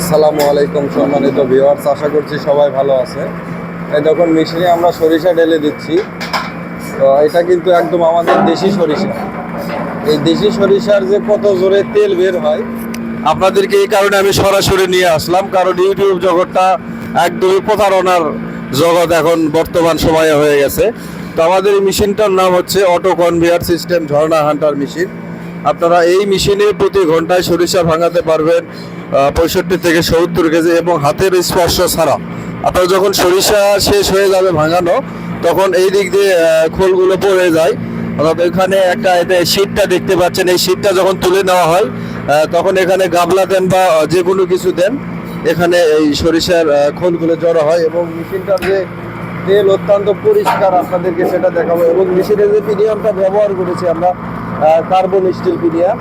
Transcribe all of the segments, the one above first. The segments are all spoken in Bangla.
আসসালামু আলাইকুম সম্মানিত ভিউয়ার্স, আশা করছি সবাই ভালো আছে। এই যখন মেশিনে আমরা সরিষা ঢেলে দিচ্ছি। তো এটা কিন্তু একদম আমাদের দেশি সরিষা। এই দেশি সরিষার যে কত জোরে তেল বের হয়, আপনাদেরকে এই কারণে আমি সরাসরি নিয়ে আসলাম। কারণ ইউটিউব জগৎটা একদমই প্রতারণার জগৎ এখন বর্তমান সময়ে হয়ে গেছে। তো আমাদের এই মেশিনটার নাম হচ্ছে অটো কনভেয়ার সিস্টেম, ঝর্ণা হান্টার মেশিন। আপনারা এই মেশিনে প্রতি ঘন্টায় সরিষা ভাঙাতে পারবেন পঁয়ষট্টি থেকে সত্তর কেজি এবং হাতের স্পর্শ ছাড়া। আপনার যখন সরিষা শেষ হয়ে যাবে ভাঙানো, তখন এই দিক দিয়ে খোলগুলো পড়ে যায়। অর্থাৎ এখানে একটা এতে শীটটা দেখতে পাচ্ছেন, এই শীটটা যখন তুলে নেওয়া হয় তখন এখানে গাবলা দেন বা যে কোনো কিছু দেন, এখানে এই সরিষার খোলগুলো জড়ো হয় এবং মেশিনটার যে তেল অত্যন্ত পরিষ্কার আপনাদেরকে সেটা দেখাবো এবং মেশিনের যে পিডিয়ামটা ব্যবহার করেছি আমরা কার্বন স্টিল পিডিয়াম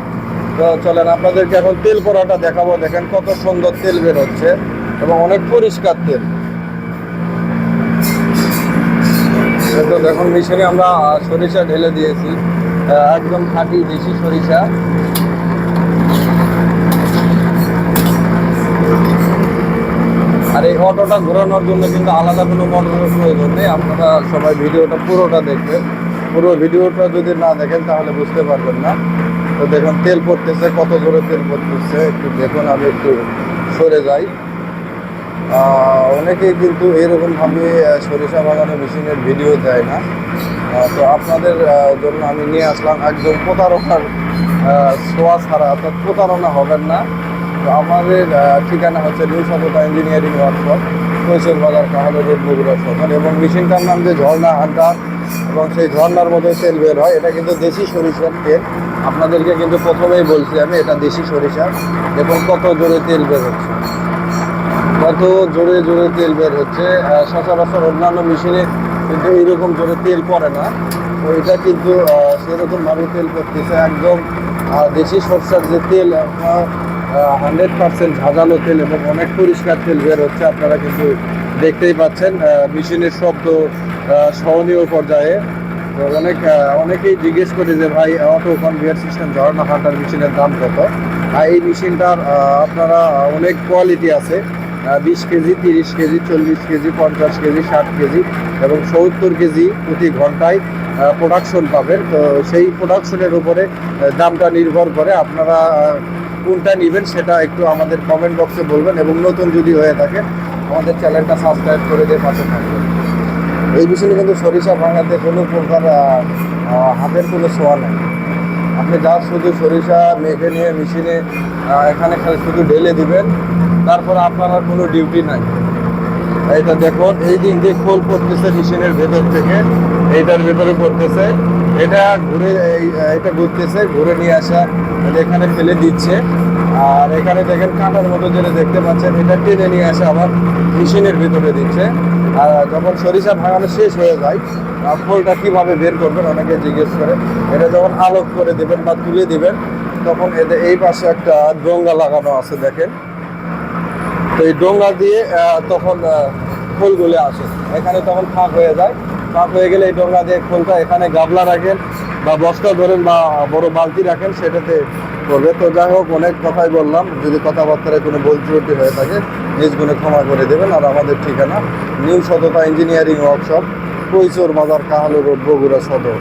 তো চলেন, আপনাদেরকে এখন তেল পড়াটা দেখাবো। দেখেন কত সুন্দর তেল বের হচ্ছে এবং অনেক পরিষ্কার তেল। তো দেখুন, মেশিনে আমরা সরিষা ঢেলে দিয়েছি। একদম খাঁটি, দেশি সরিষা। আর এই অটোটা ঘোরানোর জন্য কিন্তু আলাদা কোনো মোটরের প্রয়োজন নেই। আপনারা সবাই ভিডিওটা পুরোটা দেখবেন। পুরো ভিডিওটা যদি না দেখেন তাহলে বুঝতে পারবেন না। তো দেখুন, তেল পড়তেছে, কত জোরে তেল পড়তেছে, একটু দেখুন, আমি একটু সরে যাই। অনেকেই কিন্তু এরকমভাবে সরিষা বাগানের মেশিনের ভিডিও দেয় না। তো আপনাদের জন্য আমি নিয়ে আসলাম একজন প্রতারণার ছোঁয়া ছাড়া, অর্থাৎ প্রতারণা হবেন না। তো আমাদের ঠিকানা হচ্ছে নিউ সততা ইঞ্জিনিয়ারিং ওয়ার্কশপ কৈশোর বাজার কাহালো রোড বগুড়া এবং মেশিনটার নাম যে ঝর্ণা হান্টার এবং সেই ঝর্ণার মধ্যে তেল বের হয়। এটা কিন্তু দেশি সরিষার তেল। আপনাদেরকে কিন্তু প্রথমেই বলছি আমি এটা দেশি সরিষা। এবং কত জোরে তেল বের হচ্ছে। কত জোরে জোরে তেল বের হচ্ছে। সচরাচর অন্যান্য মেশিনে কিন্তু এইরকম জোরে তেল পড়ে না। তো এটা কিন্তু আহ, সেরকম ভাবে তেল করতেছে একদম দেশি সরষার যে তেল হান্ড্রেড পার্সেন্ট ঝাঁঝালো তেল এবং অনেক পরিষ্কার তেল বের হচ্ছে। আপনারা কিন্তু দেখতেই পাচ্ছেন মেশিনের শব্দ সহনীয় পর্যায়ে অনেক অনেকেই জিজ্ঞেস করে যে, ভাই অটো কনভেয়ার সিস্টেম ঝর্ণা হান্টার মেশিনের দাম কত? আর এই মেশিনটার আপনারা অনেক কোয়ালিটি আছে। বিশ কেজি, তিরিশ কেজি, চল্লিশ কেজি, পঞ্চাশ কেজি, ষাট কেজি এবং সত্তর কেজি প্রতি ঘন্টায় প্রোডাকশন পাবেন। তো সেই প্রোডাকশনের উপরে দামটা নির্ভর করে আপনারা কোনটা নেবেন সেটা একটু আমাদের কমেন্ট বক্সে বলবেন এবং নতুন যদি হয়ে থাকে, আমাদের চ্যানেলটা সাবস্ক্রাইব করে দিয়ে পাশে থাকবেন। এই বিষয়ে কিন্তু সরিষা ভাঙাতে কোনো প্রকার হাতের কোনো ছোঁয়া নেই। আপনি যা শুধু সরিষা মেখে নিয়ে মেশিনে এখানে শুধু ঢেলে দিবেন, তারপর আপনার আর কোনো ডিউটি নাই। এইটা দেখুন, এই দিক দিয়ে খোল পড়তেছে মেশিনের ভেতর থেকে, এইটার ভেতরে পড়তেছে। এটা ঘুরে এটা ঘুরতেছে ঘুরে নিয়ে আসা এখানে ফেলে দিচ্ছে। আর এখানে দেখেন কাঁটার মতো যেটা দেখতে পাচ্ছেন এটা টেনে নিয়ে আসে আবার মেশিনের ভিতরে দিচ্ছে। আর যখন সরিষা ভাঙানো শেষ হয়ে যায় খোলটা কীভাবে বের করবেন অনেকে জিজ্ঞেস করে। এটা যখন আলোক করে দেবেন বা তুলে দিবেন তখন এতে এই পাশে একটা ডোঙ্গা লাগানো আছে দেখেন। তো এই ডোঙ্গা দিয়ে তখন আহ, খোলগুলো আসে। এখানে তখন ফাঁক হয়ে যায়। ফাঁক হয়ে গেলে এই ডোঙ্গা দিয়ে খোলটা এখানে গাবলা রাখেন বা বস্তা ধরেন বা বড় বালতি রাখেন, সেটাতে করবে। তো যাই হোক, অনেক কথাই বললাম। যদি কথাবার্তায় কোনো বল ত্রুটি হয়ে থাকে, নিজ গুণে ক্ষমা করে দেবেন। আর আমাদের ঠিকানা নিউ সততা ইঞ্জিনিয়ারিং ওয়ার্কশপ, কৈশোর বাজার, কাহালু রোড, বগুড়া সদর।